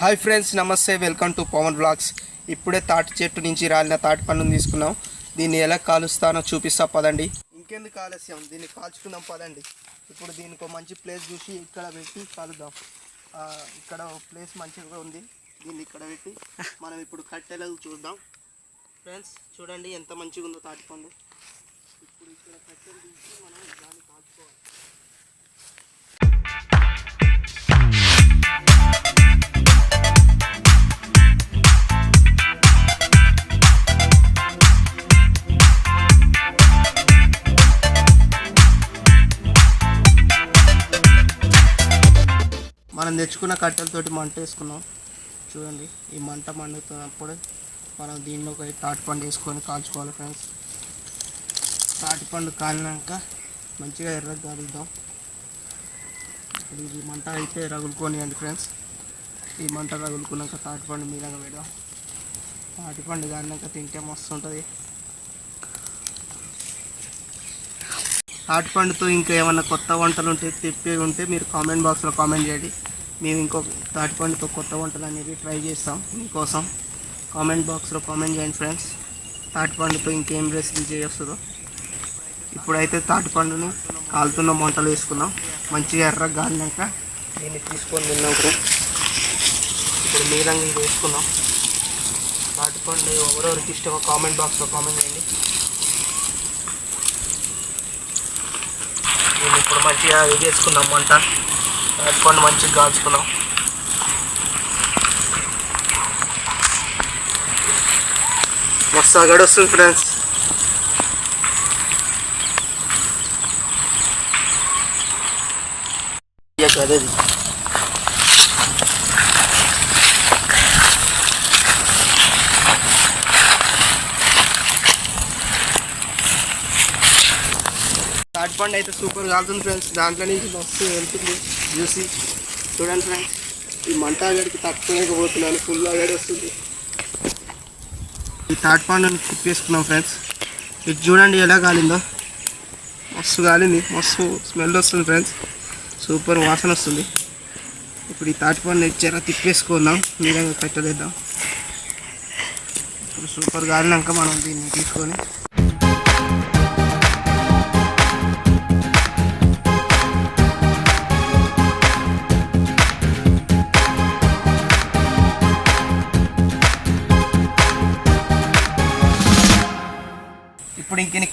Hi friends నమస్తే. Welcome to Pavan blogs ఇప్పుడే తాటి చెట్టు నుంచి రాలిన తాటి పండును తీసుకున్నాం దీన్ని ఎలా కాలుస్తానో చూపిస్తా పదండి. ఇంకెందుకు ఆలస్యం? దీన్ని కాల్చుకుందాం పదండి. ఇప్పుడు దీనికి ఒక మంచి ప్లేస్ చూసి ఇక్కడ పెట్టి కాలుద్దాం. ఇక్కడ ప్లేస్ మంచిగా ఉంది. దీన్ని ఇక్కడ పెట్టి మనం ఇప్పుడు కట్టెలకు చూద్దాం. ఫ్రెండ్స్ చూడండి ఎంత మంచిగా ఉందో తాటి మనం తెచ్చుకున్న కట్టెలతోటి మంట వేసుకున్నాం. చూడండి ఈ మంట మండుతున్నప్పుడు మనం దీనిలో ఒక తాటిపండు వేసుకొని కాల్చుకోవాలి ఫ్రెండ్స్ తాటిపండు కాలినాక మంచిగా ఎర్రగా కాలుద్దాం ఇది మంట అయితే రగులుకోనియండి ఫ్రెండ్స్ ఈ మంట రగులుకున్నాక తాటిపండు మీదగా పెడదాం. తాటిపండు కాలినాక తింటే మస్తు ఉంటుంది తాటిపండుతో ఇంకా ఏమైనా కొత్త వంటలు ఉంటే తిప్పి ఉంటే మీరు కామెంట్ బాక్స్లో కామెంట్ చేయండి. మేము ఇంకో తాటిపండుతో కొత్త వంటలు అనేవి ట్రై చేస్తాం మీకోసం. కామెంట్ బాక్స్లో కామెంట్ చేయండి ఫ్రెండ్స్. తాటి పండుతో ఇంకేం రెసిపీ చేయొస్తుందో. ఇప్పుడైతే తాటి పండుని కాలుతున్న వంటలు వేసుకున్నాం మంచిగా ఎర్ర గాలినాక దీన్ని తీసుకొని తిన్నాం ఫ్రెండ్స్ ఇప్పుడు మీరంగి వేసుకున్నాం తాటిపండు ఎవరెవరికి ఇష్టమో కామెంట్ బాక్స్లో కామెంట్ చేయండి. నేను ఇప్పుడు మంచిగా ఇది చేసుకున్నాం వంట తాటిపండు మంచిగా కాల్చుకున్నాం మస్తు అగడి వస్తుంది ఫ్రెండ్స్ అదే తాటిపండు అయితే సూపర్ కాలుతుంది ఫ్రెండ్స్ దాంట్లో నుంచి మస్తు వెళ్తుంది. జ్యూసీ చూడండి ఫ్రెండ్స్ ఈ మంట అగడికి తట్టుకోలేకపోతున్నాను. ఫుల్ అగడి వస్తుంది ఈ తాటిపండుని తిప్పేసుకున్నాం ఫ్రెండ్స్ ఇది చూడండి ఎలా కాలిందో. మస్తు కాలింది. మస్తు స్మెల్ వస్తుంది ఫ్రెండ్స్ సూపర్ వాసన వస్తుంది. ఇప్పుడు ఈ తాటిపండు ఇచ్చారా తిప్పేసుకుందాం. మీరంగా పెట్టలేద్దాం. ఇప్పుడు సూపర్ కాలినాక మనం దీన్ని తీసుకొని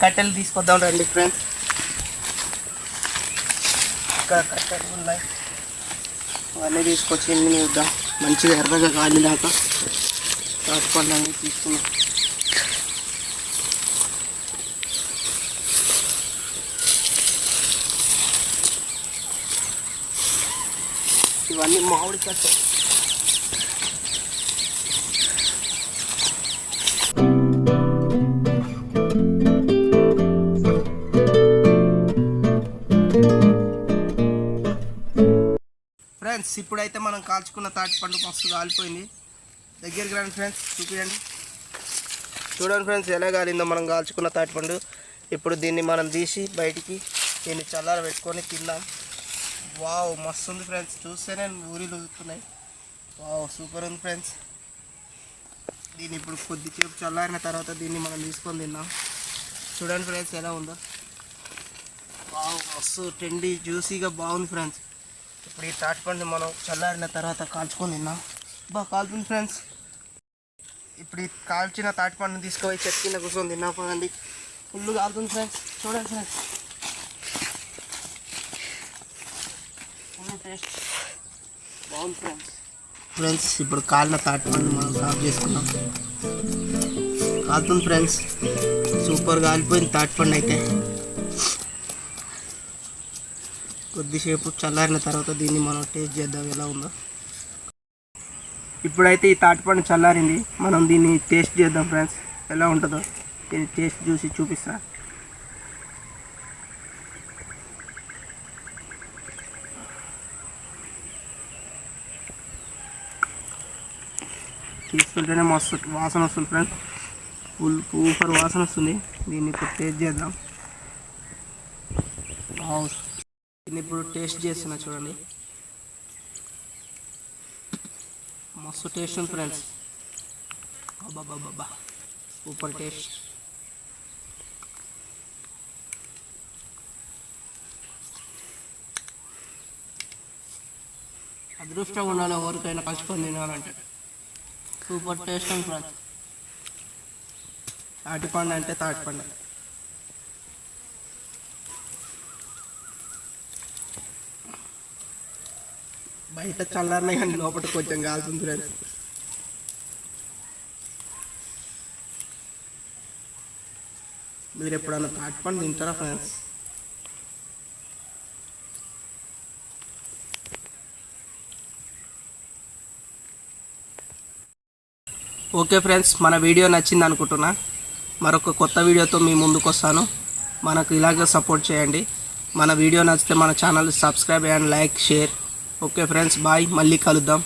కట్టెలు తీసుకొద్దాం రండి ఫ్రెండ్స్ ఇక్కడ కట్టెలు ఉన్నాయి. అవన్నీ తీసుకొచ్చి ఎన్ని చూద్దాం. మంచిగా ఎర్రగా కాలినాక దాకా అన్నీ తీసుకున్నాం. ఇవన్నీ మామిడి కట్టే ఫ్రెండ్స్ ఇప్పుడైతే మనం కాల్చుకున్న తాటి పండు మస్తు కాలిపోయింది. దగ్గరికి రండి ఫ్రెండ్స్ చూపించండి చూడండి ఫ్రెండ్స్ ఎలా కాలిందో మనం కాల్చుకున్న తాటి పండు. ఇప్పుడు దీన్ని మనం తీసి బయటికి దీన్ని చల్లార పెట్టుకొని తిన్నాం. వావ్ మస్తు ఉంది ఫ్రెండ్స్ చూస్తేనే ఊరిలు ఊగుతున్నాయి వావ్ సూపర్ ఉంది ఫ్రెండ్స్. దీన్ని ఇప్పుడు కొద్దిసేపు చల్లారిన తర్వాత దీన్ని మనం తీసుకొని తిన్నాం. చూడండి ఫ్రెండ్స్ ఎలా ఉందో. వావ్ మస్తు టెండి జ్యూసీగా బాగుంది ఫ్రెండ్స్. ఇప్పుడు ఈ తాటిపండు మనం చల్లారిన తర్వాత కాల్చుకొని తిన్నాం. బాగా కాల్చుంది ఫ్రెండ్స్. ఇప్పుడు ఈ కాల్చిన తాటిపండుని తీసుకుపోయి చెట్టు కింద కూర్చొని తిన్నా పదండి ఫుల్ కాలుతుంది ఫ్రెండ్స్. చూడండి ఫ్రెండ్స్. ఫుల్ టేస్ట్ బాగుంది ఫ్రెండ్స్. ఫ్రెండ్స్ ఇప్పుడు కాలిన తాటిపండు మనం సాఫ్ చేసుకున్నాం. కాలుతుంది ఫ్రెండ్స్. సూపర్ కాలిపోయింది తాటిపండు అయితే. కొద్దిసేపు చల్లారిన తర్వాత దీన్ని మనం టేస్ట్ చేద్దాం ఎలా ఉందో. ఇప్పుడైతే ఈ తాటిపండు చల్లారింది. మనం దీన్ని టేస్ట్ చేద్దాం ఫ్రెండ్స్ ఎలా ఉంటుందో. దీన్ని టేస్ట్ చూసి చూపిస్తా. తీసుకుంటేనే మస్తు వాసన వస్తుంది ఫ్రెండ్స్ ఫుల్ సూపర్ వాసన వస్తుంది. దీన్ని ఇప్పుడు టేస్ట్ చేద్దాం. వావ్. దీన్ని ఇప్పుడు టేస్ట్ చేస్తున్నా చూడండి. మస్తు టేస్ట్ ఉంది ఫ్రెండ్స్. అబ్బాబ్బాబ్బా super taste. అదృష్టం ఉండాలి ఎవరికైనా కలుసుకొని తినాలంటే. సూపర్ టేస్ట్ ఉంది ఫ్రెండ్స్. తాటిపండు అంటే తాటిపండు బయట చల్లారనే కానీ లోపల కొంచెం కాలుతుంది ఫ్రెండ్స్ మీరు ఎప్పుడన్నా తాటిపండు తింటారా ఫ్రెండ్స్? ఓకే ఫ్రెండ్స్ మన వీడియో నచ్చింది అనుకుంటున్నా. మరొక కొత్త వీడియోతో మీ ముందుకు వస్తాను. మనకు ఇలాగే సపోర్ట్ చేయండి. మన వీడియో నచ్చితే మన channel subscribe and like share. Okay friends bye. మళ్ళీ కలుద్దాం.